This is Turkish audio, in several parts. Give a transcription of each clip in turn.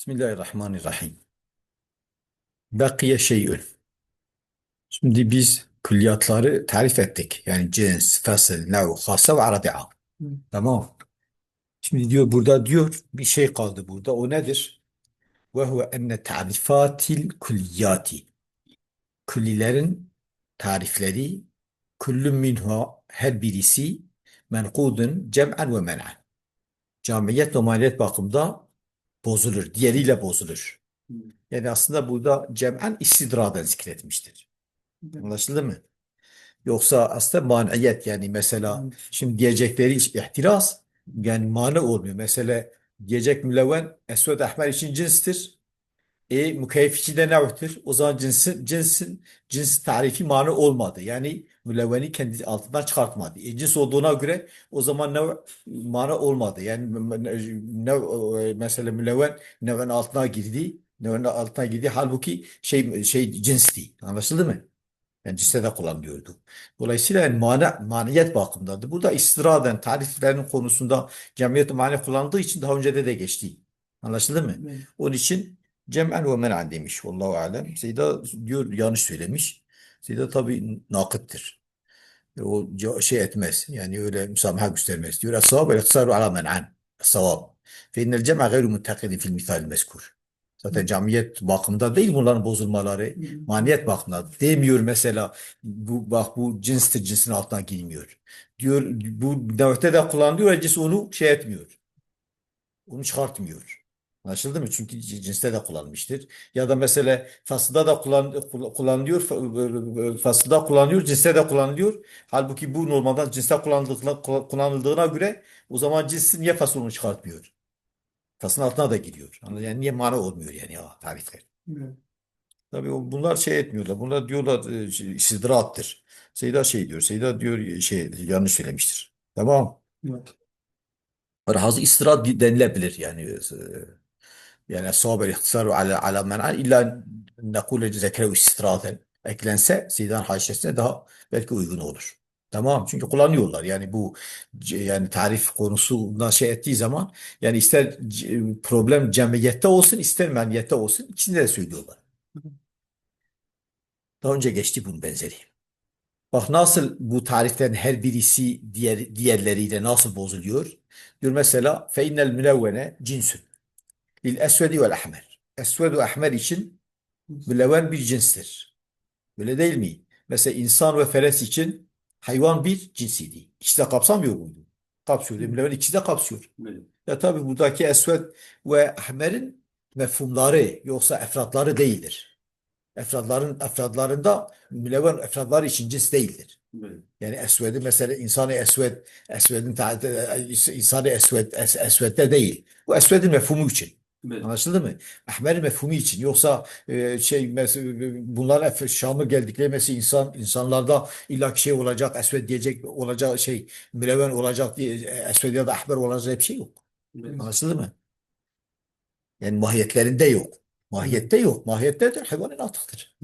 Bismillahirrahmanirrahim. Bakiye şeyün. Şimdi biz külliyatları tarif ettik. Yani cins, fasıl, nev, hassa ve arabi'a. Tamam. Şimdi diyor burada diyor bir şey kaldı burada. O nedir? Ve huve enne tarifatil külliyati. Küllilerin tarifleri küllün minha her birisi menkudun cem'en ve men'en. Camiyet ve maliyet bakımda bozulur. Diğeriyle bozulur. Yani aslında burada cem'en istidraden zikretmiştir. Anlaşıldı mı? Yoksa aslında maniyet yani mesela şimdi diyecekleri ihtiras yani mani olmuyor. Mesela diyecek mülevven esved ahmer için cinstir. E de nev'tir. O zaman cinsin, cinsin cins tarifi mani olmadı. Yani mülevveni kendi altından çıkartmadı. E, cins olduğuna göre o zaman nev mani olmadı. Yani nev, e, mesela mülevven nev'in altına girdi. Nev'in altına girdi. Halbuki şey şey cinsti. Anlaşıldı mı? Yani cinste de kullanılıyordu. Dolayısıyla yani mana, maniyet bakımındadır. Burada istiraden tariflerin konusunda cemiyet mani kullandığı için daha önce de de geçti. Anlaşıldı mı? Evet. Onun için cem'en ve men'an demiş. Wallahu alem. Seyda diyor yanlış söylemiş. Seyda tabii nakıttır. O şey etmez. Yani öyle müsamaha göstermez. Diyor es-savab el-iktisaru ala men'an. Es-savab. Fe innel cem'a gayru muntakidin fil misal mezkur. Zaten camiyet bakımında değil bunların bozulmaları. Maniyet bakımında demiyor mesela bu bak bu cinstir cinsin altına girmiyor. Diyor bu nevte de kullanılıyor cins onu şey etmiyor. Onu çıkartmıyor. Anlaşıldı mı? Çünkü cinste de kullanmıştır. Ya da mesela fasılda da kullan, kull- kullanılıyor, fa- fasılda kullanılıyor, cinste de kullanılıyor. Halbuki bu normalden cinste kullanıldığına, kullanıldığına göre o zaman cinsi niye fasılını çıkartmıyor? Fasılın altına da giriyor. Yani niye mana olmuyor yani ya tarifler. Evet. Tabii bunlar şey etmiyorlar. Bunlar diyorlar e, şey, istidrattır. Seyda şey diyor. Seyda diyor şey yanlış söylemiştir. Tamam. Evet. Razı istirahat denilebilir yani. Yani sahabe ihtisaru ala ala men'an illa nekule zekrev istirahaten eklense Seydan haşiyesine daha belki uygun olur. Tamam çünkü kullanıyorlar yani bu yani tarif konusundan şey ettiği zaman yani ister problem cemiyette olsun ister meniyette olsun ikisinde de söylüyorlar. Daha önce geçti bunun benzeri. Bak nasıl bu tariflerin her birisi diğer, diğerleriyle nasıl bozuluyor? Diyor mesela fe innel münevvene cinsün lil esvedi vel ahmer. Esved ve ahmer için mülevven bir cinstir. Öyle değil mi? Mesela insan ve feres için hayvan bir cinsiydi. İkisi de kapsamıyor muydu? Kapsıyordu. Mülevven ikisi de kapsıyor. Evet. Ya tabii buradaki esved ve ahmerin mefhumları yoksa efratları değildir. Efratların efratlarında mülevven efratları için cins değildir. Evet. Yani esvedi mesela insanı esved, esvedin ta- insanı esved, es, esvedde değil. Bu esvedin mefhumu için. Evet. Anlaşıldı mı? Ahmer mefhumu için. Yoksa e, şey bunlar geldikleri mesela insan insanlarda illa şey olacak, esved diyecek olacak şey mülevven olacak diye e, esved ya da ahmer olacak bir şey yok. Evet. Anlaşıldı mı? Yani mahiyetlerinde yok. Mahiyette yok. Mahiyette de hayvanın atıktır.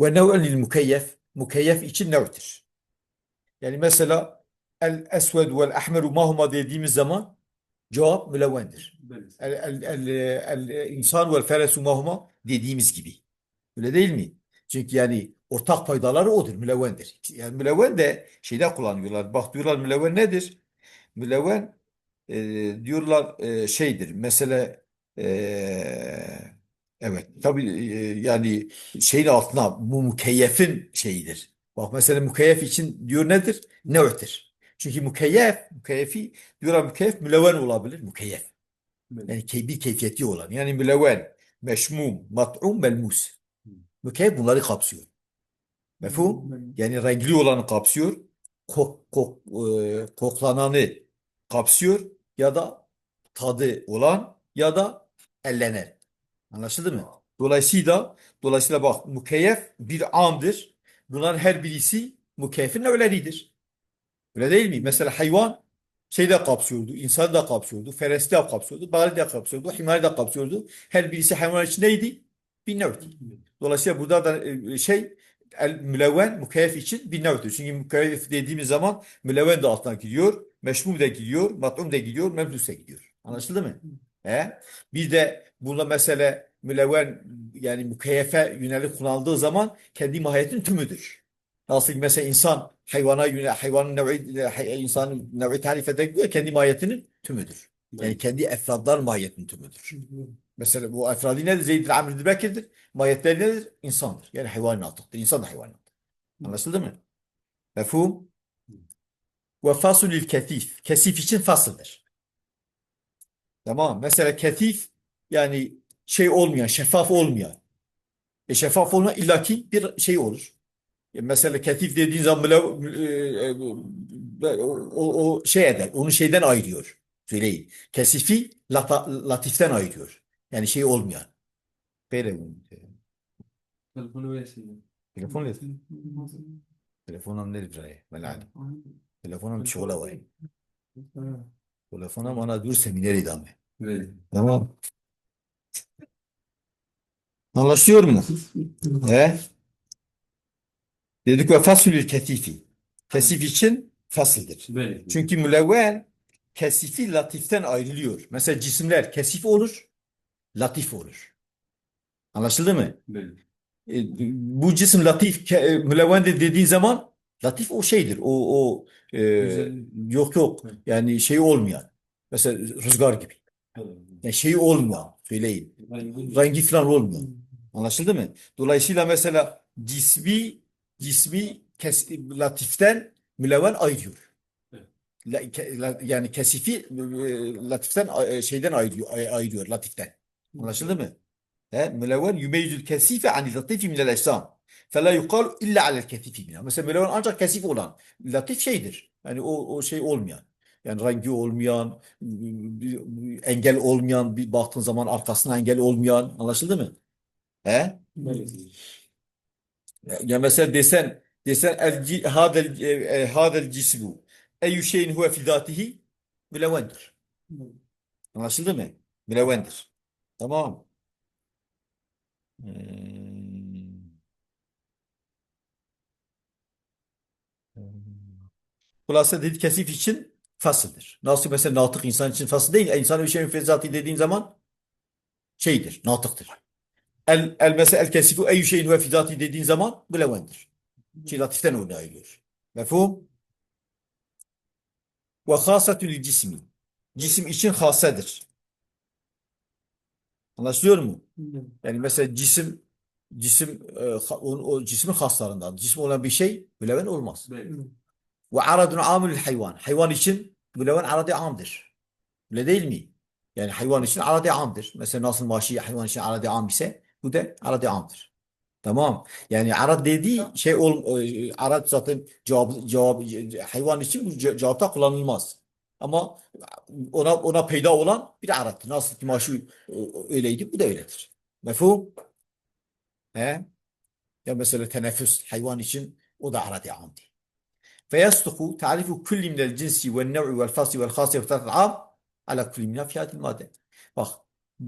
Ve nev'en lil mukeyyef. Mukeyyef için nev'tir. Yani mesela el esved vel ahmeru mahuma dediğimiz zaman cevap mülevvendir. El, el, el, el insan vel feresu mahuma dediğimiz gibi. Öyle değil mi? Çünkü yani ortak paydaları odur, mülevvendir. Yani mülevven de şeyde kullanıyorlar. Bak diyorlar mülevven nedir? Mülevven e, diyorlar e, şeydir. Mesela e, evet tabii e, yani şeyin altına bu mukeyyefin şeyidir. Bak mesela mukeyyef için diyor nedir? Nev'tir. Çünkü mukeyyef, mukeyyefi diyorlar mukeyyef mülevven olabilir. Mukeyyef. Evet. Yani bir keyfiyeti olan. Yani mülevven, meşmum, mat'um, melmus. Mükeyyef bunları kapsıyor. Mefhum? Evet. Yani renkli olanı kapsıyor. Kok, kok, e, koklananı kapsıyor. Ya da tadı olan ya da ellenen. Anlaşıldı mı? Dolayısıyla dolayısıyla bak mükeyyef bir amdır. Bunların her birisi mükeyyefin öğleridir. Öyle değil mi? Mesela hayvan şeyi de kapsıyordu, insanı da kapsıyordu, feresi de kapsıyordu, bağlı da kapsıyordu, himari de kapsıyordu. Her birisi hayvan için neydi? Bir nevdi. Dolayısıyla burada da e, şey mülevven mükellef için bir nevdir. Çünkü mükellef dediğimiz zaman mülevven de altına giriyor, meşmum da giriyor, mat'um da giriyor, memdus da giriyor. Anlaşıldı mı? He? Bir de bunda mesele mülevven yani mükeyyefe yönelik kullanıldığı zaman kendi mahiyetinin tümüdür. Nasıl ki mesela insan hayvana yönelik hayvanın nev'i hay- insanın nev'i tarif ederken kendi mahiyetinin tümüdür. Yani kendi efradlar mahiyetinin tümüdür. Mesela bu efradi nedir? Zeyd'dir, Amr'dir, Bekir'dir. Mahiyetleri nedir? İnsandır. Yani hayvanın altıktır. İnsan da hayvanın Anlaşıldı mı? Mefhum? Ve fasulil ketif. Kesif için fasıldır. Tamam. Mesela ketif yani şey olmayan, şeffaf olmayan. E şeffaf olmayan illaki bir şey olur. E mesela ketif dediğin zaman bile e, e, o, o, şey eder. Onu şeyden ayırıyor. Söyleyin. Kesifi lata- latiften ayırıyor. Yani şey olmayan. Böyle. Telefonu versin. Telefon ne? Telefonum nedir buraya? Melal. Telefonum şola var. Telefonum bana dur seminer idame. Evet. Tamam. Anlaşıyor mu? He? Dedik ve fasulül ketifi. Kesif için fasıldır. Evet. Çünkü mülevven kesifi latiften ayrılıyor. Mesela cisimler kesif olur, latif olur. Anlaşıldı mı? Evet. E, bu cisim latif, e, mülevven de dediğin zaman latif o şeydir. O, o e, Güzel. yok yok. Yani şey olmayan. Mesela rüzgar gibi. Yani şey olmayan. Söyleyin. rengi falan olmuyor. Anlaşıldı mı? Dolayısıyla mesela cismi cismi kes, latiften mülevven ayırıyor. Evet. Yani kesifi e, latiften e, şeyden ayırıyor, ay- ayırıyor latiften. Anlaşıldı mı? He? Mülevven yümeyyüzül kesife anil latifi minel eşsam. Fela yukalu illa alel kesifi minel. Mesela mülevven ancak kesif olan. Latif şeydir. Yani o, o şey olmayan. Yani rengi olmayan, engel olmayan, bir baktığın zaman arkasına engel olmayan. Anlaşıldı mı? He? Ya mesela desen desen el hadel e, e, hadel cismu eyyü şeyin huve fi zatihi mülevvendir. Anlaşıldı mı? Mülevvendir. Tamam. Hmm. Hulasa dedi kesif için fasıldır. Nasıl mesela natık insan için fasıl değil. İnsan bir şeyin fezatı dediğin zaman şeydir, natıktır. El, el mesela el kesifu eyyü şeyin huve fi zatihi dediğin zaman mülevvendir. Şey latiften örneği geliyor. Mefhum? Ve hasetül cismi. Cisim için hasedir. Anlaşılıyor mu? Yani mesela cisim cisim e, o, o cismin haslarından. Cisim olan bir şey müleven olmaz. Ve aradun amülül hayvan. Hayvan için müleven aradi amdır. Öyle değil mi? Yani hayvan için aradi amdır. Mesela nasıl vahşi hayvan için aradi am ise bu da aradi amdır. Tamam. Yani arad dediği şey ol, e, arad zaten cevap, cevap hayvan için bu ce- cevapta kullanılmaz. Ama ona ona peyda olan bir arattır. Nasıl ki maşu e, öyleydi bu da öyledir. Mefhum? He? Ya mesela teneffüs hayvan için o da aradi amdi. فيصدق تعريف كل من الجنس والنوع والفصل والخاص والثلاث العام على كل منها في هذه المادة. Bak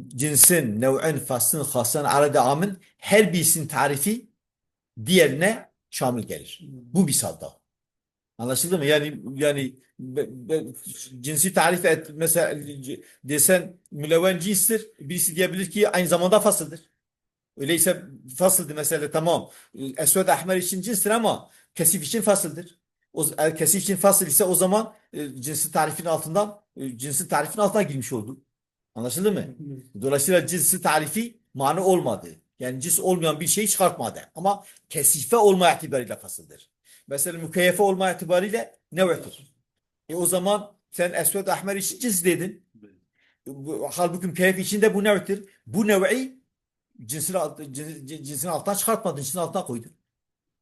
cinsin, nev'in, faslın, hasın, arada amın her birisinin tarifi diğerine şamil gelir. Bu misalda. Anlaşıldı mı? Yani yani be- be- cinsi tarif et mesela desen mülevven cinstir. Birisi diyebilir ki aynı zamanda fasıldır. Öyleyse fasıldı mesela tamam. Esved ahmer için cinstir ama kesif için fasıldır. O kesif için fasıl ise o zaman e, cinsi tarifin altından e, cinsi tarifin altına girmiş oldu. Anlaşıldı mı? Dolayısıyla cinsi tarifi mani olmadı. Yani cins olmayan bir şeyi çıkartmadı. Ama kesife olma itibariyle fasıldır. Mesela mükeyyefe olma itibariyle nev'tir. E o zaman sen esved ahmer için cins dedin. Bu- Halbuki mükeyef içinde bu nev'tir. Bu nev'i cinsin, cinsin altından çıkartmadın, cinsin altına koydun.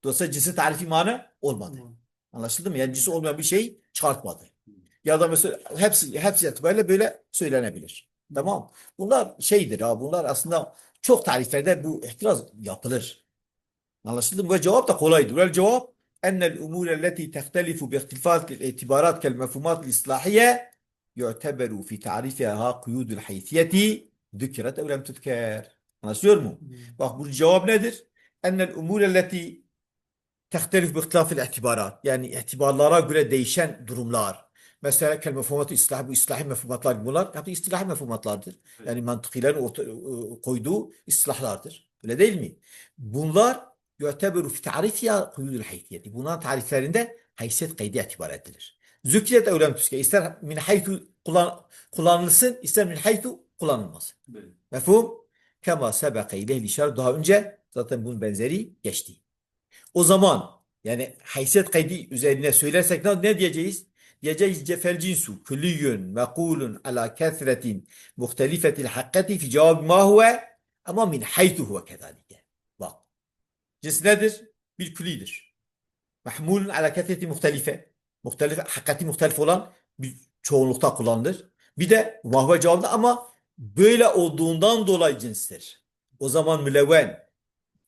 Dolayısıyla cinsin tarifi mani olmadı. Anlaşıldı mı? Yani cinsi olmayan bir şey çıkartmadı. Ya da mesela hepsi hepsi itibariyle böyle söylenebilir. Tamam. Bunlar şeydir ha. Bunlar aslında çok tariflerde bu ihtiraz yapılır. Anlaşıldı mı? Ve cevap da kolaydır. Ve cevap ennel umure leti tehtelifu bi ihtilafat itibarat kel mefhumat islahiye yu'teberu fi tarifiha kuyudul haysiyeti zükret ev lem tütker. Anlaşılıyor mu? Bak bu cevap nedir? Ennel umure leti tehtelif bi ihtilafil itibarat. Yani itibarlara göre değişen durumlar. Mesela kelime mefhumatı istilah, bu istilahi mefhumatlar bunlar hep istilahi mefhumatlardır. Yani mantıkilerin orta, e, koyduğu istilahlardır. Öyle değil mi? Bunlar yu'teberu fi tarifiya kuyudul haysiyeti. Bunların tariflerinde haysiyet kaydı itibar edilir. Zükret eylem tüske. İster min haytu kullan, kullanılsın, ister min haytu kullanılmasın. Böyle. Mefhum? Kema sebeke ileyhi işaret. Daha önce zaten bunun benzeri geçti. O zaman yani haysiyet kaydı üzerine söylersek ne, ne diyeceğiz? Cefel cinsu külliyün mekulun ala kethretin muhtelifetil hakkati fi cevabı ma huve ama min haytu huve kezalike. Bak. Cins nedir? Bir küllidir. Mahmulun ala kethreti muhtelife. Muhtelif, hakkati muhtelif olan bir çoğunlukta kullanılır. Bir de vahve cevabında ama böyle olduğundan dolayı cinstir. O zaman mülevven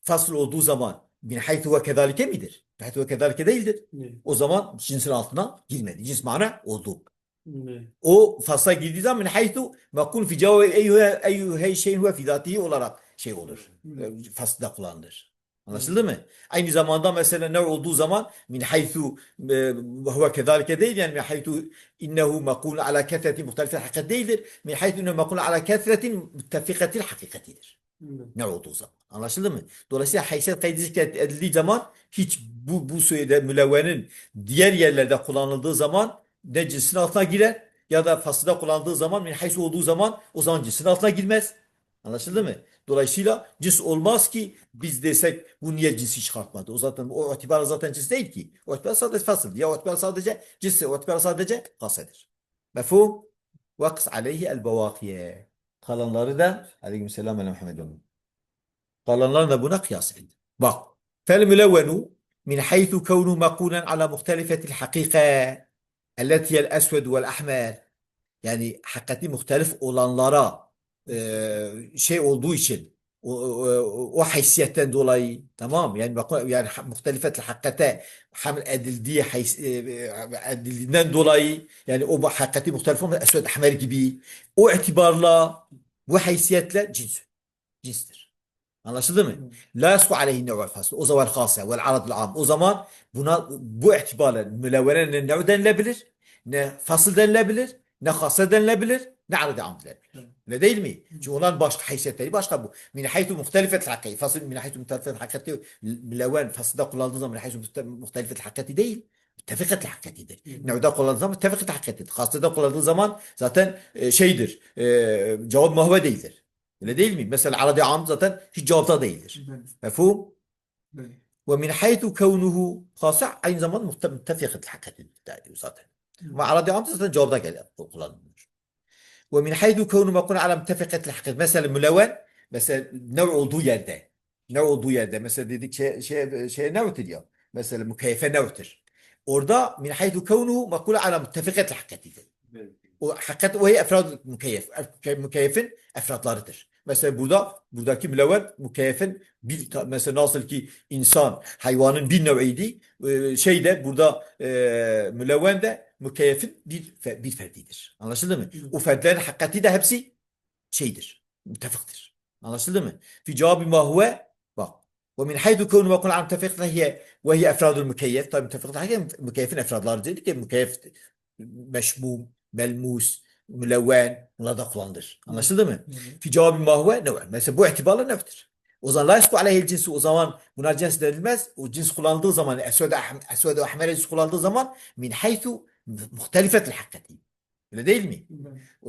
fasıl olduğu zaman min haythu ve kezalike midir? Min haythu ve kezalike değildir. Ne? O zaman cinsin altına girmedi. Cins mana oldu. Ne? O fasla girdiği zaman min haythu mekun fi cevabı eyyühe şeyin huve fi zatihi olarak şey olur. E, Fasılda kullanılır. Anlaşıldı mı? Aynı zamanda mesela ne olduğu zaman min haythu e, huve kezalike değil yani min haythu innehu mekun ala ketretin muhtelifel hakikat değildir. Min haythu innehu mekun ala ketretin müttefikatil hakikatidir. Ne? Olduğu zaman. Anlaşıldı mı? Dolayısıyla haysiyet kaydı zikredildiği zaman hiç bu, bu sürede mülevvenin diğer yerlerde kullanıldığı zaman ne cinsin altına girer ya da fasıda kullanıldığı zaman min haysu olduğu zaman o zaman cinsin altına girmez. Anlaşıldı mı? Dolayısıyla cins olmaz ki biz desek bu niye cinsi çıkartmadı? O zaten o itibar zaten cins değil ki. O itibar sadece fasıl. Ya o itibar sadece cinsi, o itibar sadece kasedir. Mefhum? Vaks aleyhi el bevakiye. Kalanları da aleykümselam ve Muhammed olun. Kalanlar da buna kıyas edin. Bak. Fel mülevvenu min haythu kevnu mekunen ala muhtelifetil hakika elleti el esved vel ahmer yani hakikati muhtelif olanlara e, şey olduğu için o, o, o haysiyetten dolayı tamam yani bak yani muhtelifetil hakikate haml edildiği hays, e, edildiğinden dolayı yani o hakikati muhtelif olmayan esved ahmer gibi o itibarla bu haysiyetle cins cinstir. Anlaşıldı mı? La yasku aleyhi nev'el fasl. O zaman hasa vel aradul am. O zaman buna bu itibarla mülevvene ne nev denilebilir, ne fasıl denilebilir, ne hasa denilebilir, ne arad-ı am denilebilir. Ne değil mi? Çünkü onların başka haysiyetleri başka bu. Min haytu muhtelifet hakiki. Fasıl min haytu muhtelifet hakiki. Levan fasılda kullandığı zaman min haytu muhtelifet hakiki değil. Müttefikat hakikatidir. Nevda kullandığı zaman müttefikat hakikatidir. Hastada kullandığı zaman zaten e, şeydir. E, cevap muhve değildir. Öyle değil mi? Mesela arada am zaten hiç cevapta değildir. Mefhum? Ve min haytu kevnuhu hasa aynı zamanda müttefikat hakikatidir zaten. Ama arada am zaten cevapta gelir. Kullanılır. ومن حيث كون ما قلنا على متفقة الحقيقة مثلا ملون مثلا نوع عضوية ده نوع عضوية ده مثلا دي شيء شيء شيء نوع تليا مثلا مكيفة نوع تر أردا من حيث كونه ما قلنا على متفقة الحقيقة. وحقيقة وهي أفراد مكيف مكيف أفراد لارتر Mesela burada buradaki mülevvet mükeyefin bir mesela nasıl ki insan hayvanın bir neviydi e, şey de burada e, mülevven de mükeyefin bir, bir ferdidir. Anlaşıldı mı? O ferdilerin hakikati de hepsi şeydir. Mütefıktır. Anlaşıldı mı? Fi cevabı ma huve bak. Ve min haydu kevnu ve kul an mütefik ve hiye ve hiye efradul mükeyef. Tabi mütefik de mükeyefin efradları dedik ya mükeyef meşmum, melmus, mülevven bunlar da kullanılır. Anlaşıldı mı? Fi cevabı mahve ne var? Mesela bu itibarla neftir. O zaman la yasku aleyhil cinsi o zaman bunlar cins denilmez. O cins kullanıldığı zaman esvede esvede ahmere cins kullanıldığı zaman min haythu muhtelifetil hakkati. Öyle değil mi?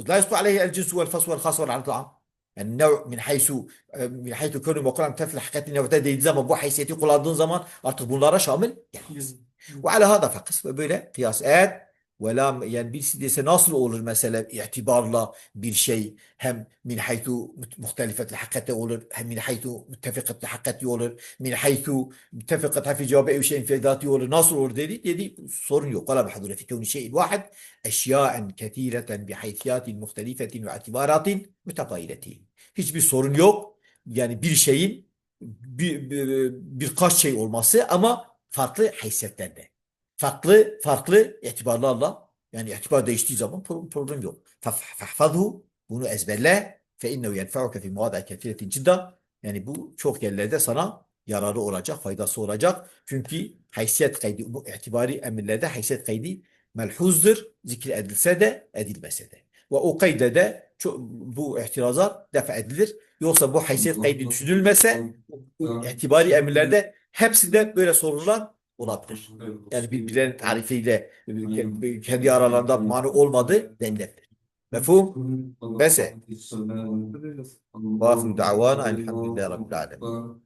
La yasku aleyhil cinsi vel fasl vel khas vel alqa. Yani nev min haysu min haythu könü mukran muhtelifetil hakkati nevte dediği zaman bu haysiyeti kullandığın zaman artık bunlara şamil gelmez. Ve ala hada fakas ve böyle kıyas et ve yani birisi dese nasıl olur mesela itibarla bir şey hem min haytu muhtelifetil hakikati olur hem min haytu müttefikatil hakikati olur min haytu müttefikat fi cevabı ev şeyin fedati olur nasıl olur dedi dedi sorun yok. Kala mahzure fi kevni şeyin vahid eşyaen ketireten bi haytiyatin muhtelifetin ve itibaratin mütegayiretin. Hiçbir sorun yok. Yani bir şeyin bir, bir, birkaç şey olması ama farklı haysiyetlerde. Farklı farklı itibarlarla yani itibar değiştiği zaman pro- problem yok. Fahfazhu bunu ezberle fe innehu yenfa'uke fi muvada ketiretin cidda. Yani bu çok yerlerde sana yararı olacak, faydası olacak. Çünkü haysiyet kaydı, bu itibari emirlerde haysiyet kaydı melhuzdur, zikredilse de edilmese de. Ve o kayda da bu ihtirazat def edilir. Yoksa bu haysiyet kaydı düşünülmese itibari emirlerde hepsinde böyle sorunlar olabilir. Yani birbirlerinin tarifiyle kendi aralarında mani olmadı denilebilir. Mefhum? Bese. Vafim da'vana elhamdülillahi rabbil alemin.